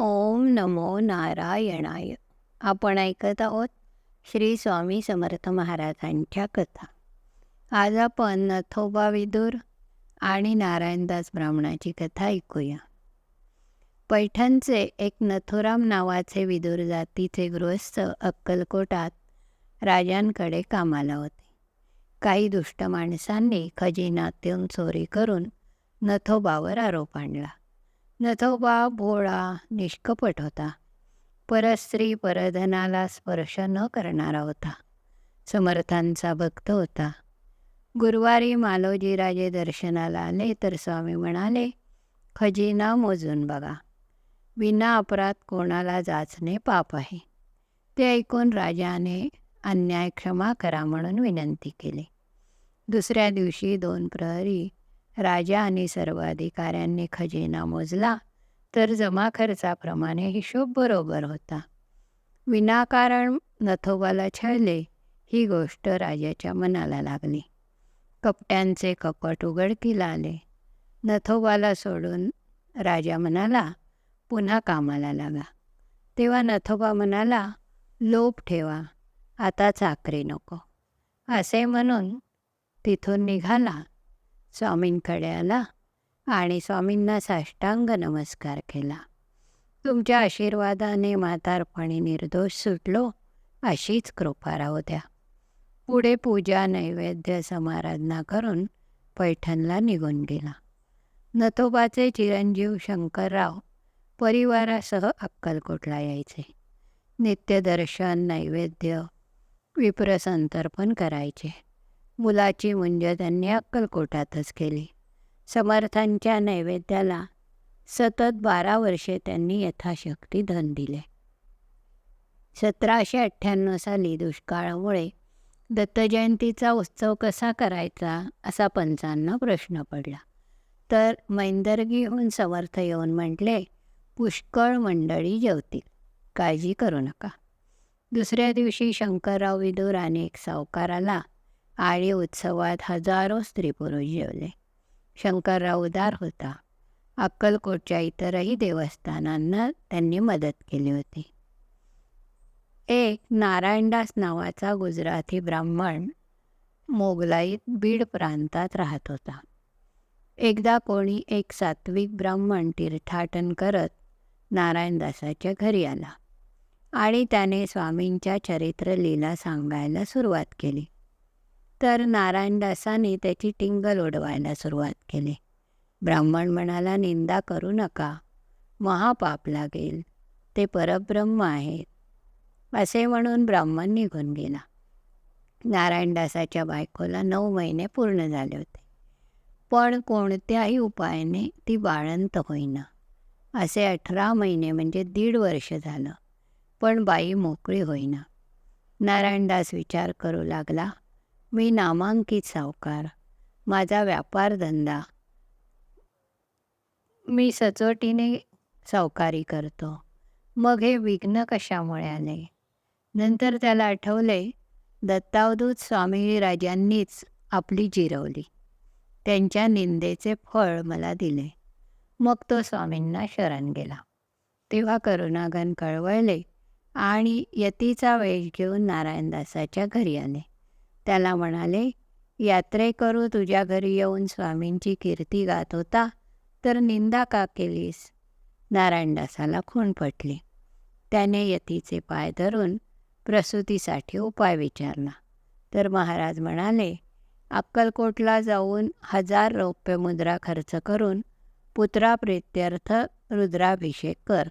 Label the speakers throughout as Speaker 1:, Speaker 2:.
Speaker 1: ओम नमो नारायणाय. आपण ऐकत आहोत श्री स्वामी समर्थ महाराजांच्या कथा. आज आपण नथोबा विदूर आणि नारायणदास ब्राह्मणाची कथा ऐकूया. पैठणचे एक नथुराम नावाचे विदूर जातीचे गृहस्थ अक्कलकोटात राजांकडे कामाला होते. काही दुष्ट माणसांनी खजिनातून चोरी करून नथोबावर आरोप आणला. नथोबा भोळा निष्कपट होता. परस्त्री परधनाला स्पर्श न करणारा होता. समर्थांचा भक्त होता. गुरुवारी मालोजीराजे दर्शनाला आले तर स्वामी म्हणाले खजिना मोजून बघा. विना अपराध कोणाला जाचणे पाप आहे. ते ऐकून राजाने अन्याय क्षमा करा म्हणून विनंती केली. दुसऱ्या दिवशी दोन प्रहरी राजा आणि सर्व अधिकाऱ्यांनी खजिना मोजला तर जमा खर्चाप्रमाणे हिशोब बरोबर होता. विनाकारण नथोबाला छळले ही गोष्ट राजाच्या मनाला लागली. कपट्यांचे कपट उघडकीला आले. नथोबाला सोडून राजा म्हणाला पुन्हा कामाला लागा. तेव्हा नथोबा म्हणाला लोप ठेवा आता चाकरी नको. असे म्हणून तिथून निघाला. स्वामींकडे आला आणि स्वामींना साष्टांग नमस्कार केला. तुमच्या आशीर्वादाने म्हातारपणी निर्दोष सुटलो अशीच कृपा राहू द्या. पुढे पूजा नैवेद्य समाराधना करून पैठणला निघून गेला. नथोबाचे चिरंजीव शंकरराव परिवारासह अक्कलकोटला यायचे. नित्यदर्शन नैवेद्य विप्रसंतर्पण करायचे. मुलाची मुंज त्यांनी अक्कलकोटातच केली. समर्थांच्या नैवेद्याला सतत बारा वर्षे त्यांनी यथाशक्ती धन दिले. सतराशे अठ्ठ्याण्णव साली दुष्काळामुळे दत्तजयंतीचा उत्सव कसा करायचा असा पंचांना प्रश्न पडला. तर मैंदर्गीहून समर्थ येऊन म्हटले पुष्कळ मंडळी जेवतील. काळजी करू नका. दुसऱ्या दिवशी शंकरराव विदूर आणि एक सावकाराला आळी उत्सवात हजारो स्त्री पुरुष जेवले. शंकरराव उदार होता. अक्कलकोटच्या इतरही देवस्थानांना त्यांनी मदत केली होती. एक नारायणदास नावाचा गुजराती ब्राह्मण मोगलाईत बीड प्रांतात राहत होता. एकदा कोणी एक सात्विक ब्राह्मण तीर्थाटन करत नारायणदासाच्या घरी आला आणि त्याने स्वामींच्या चरित्र लीला सांगायला सुरुवात केली. तर नारायणदासाने त्याची टिंगल ओढवायला सुरुवात केली. ब्राह्मण म्हणाला निंदा करू नका. महापाप लागेल. ते परब्रह्म आहेत असे म्हणून ब्राह्मण निघून गेला. नारायणदासाच्या बायकोला नऊ महिने पूर्ण झाले होते. पण कोणत्याही उपायाने ती बाळंत होईना. असे अठरा महिने म्हणजे दीड वर्ष झालं. पण बाई मोकळी होईना. नारायणदास विचार करू लागला मी नामांकित सावकार. माझा व्यापारधंदा मी सचोटीने सावकारी करतो. मग हे विघ्न कशामुळे आले? नंतर त्याला आठवले दत्तावधूत स्वामी राजांनीच आपली जिरवली. त्यांच्या निंदेचे फळ मला दिले. मग तो स्वामींना शरण गेला. तेव्हा करुणागन कळवळले आणि यतीचा वेश घेऊन नारायणदासाच्या घरी आले. त्याला म्हणाले यात्रेकरू तुझ्या घरी येऊन स्वामींची कीर्ती गात होता तर निंदा का केलीस? नारायणदासाला खूण पटली. त्याने यतीचे पाय धरून प्रसूतीसाठी उपाय विचारला. तर महाराज म्हणाले अक्कलकोटला जाऊन हजार रौप्य मुद्रा खर्च करून पुत्राप्रित्यर्थ रुद्राभिषेक कर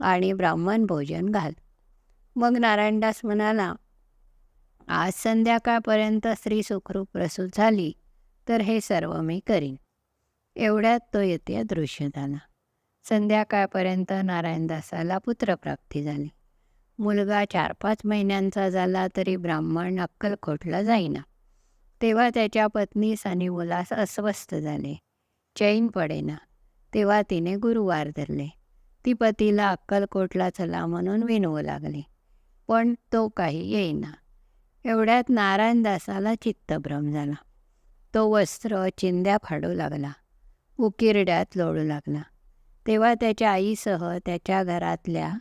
Speaker 1: आणि ब्राह्मण भोजन घाल. मग नारायणदास म्हणाला आज संध्याकाळपर्यंत स्त्री सुखरूप प्रसूत झाली तर हे सर्व मी करीन. एवढ्यात तो येते अदृश्य झाला संध्याकाळपर्यंत नारायणदासाला पुत्रप्राप्ती झाली. मुलगा चार पाच महिन्यांचा झाला तरी ब्राह्मण अक्कलकोटला जाईना. तेव्हा त्याच्या पत्नीस आणि मुलास अस्वस्थ झाले. चैन पडेना. तेव्हा तिने गुरुवार धरले. ती पतीला अक्कलकोटला चला म्हणून विनवू लागले. पण तो काही येईना. एवढ्यात नारायणदासाला चित्तभ्रम झाला. तो वस्त्र चिंध्या फाडू लागला. उकिरड्यात लोळू लागला. तेव्हा त्याच्या आईसह त्याच्या घरातल्या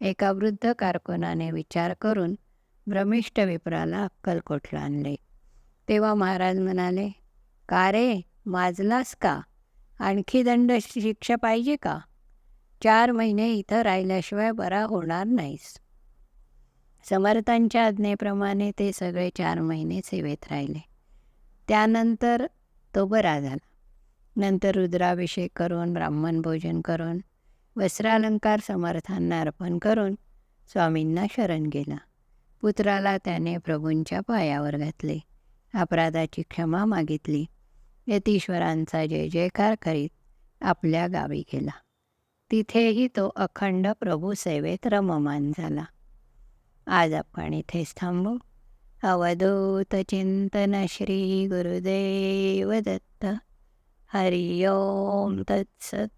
Speaker 1: एका वृद्ध कारकुनाने विचार करून भ्रमिष्ठ विप्राला अक्कलकोटला आणले. तेव्हा महाराज म्हणाले का रे माजलास का? आणखी दंड शिक्षा पाहिजे का? चार महिने इथं राहिल्याशिवाय बरा होणार नाहीस. समर्थांच्या आज्ञेप्रमाणे ते सगळे चार महिने सेवेत राहिले. त्यानंतर तो बरा झाला. नंतर रुद्राभिषेक करून ब्राह्मण भोजन करून वस्त्रालंकार समर्थांना अर्पण करून स्वामींना शरण गेला. पुत्राला त्याने प्रभूंच्या पायावर घातले. अपराधाची क्षमा मागितली. यतीश्वरांचा जय जयकार करीत आपल्या गावी गेला. तिथेही तो अखंड प्रभू सेवेत रममान झाला. आज आपण इथेच थांबू. अवधूत चिंतन श्री गुरुदेव दत्त. हरिओम तत्सत.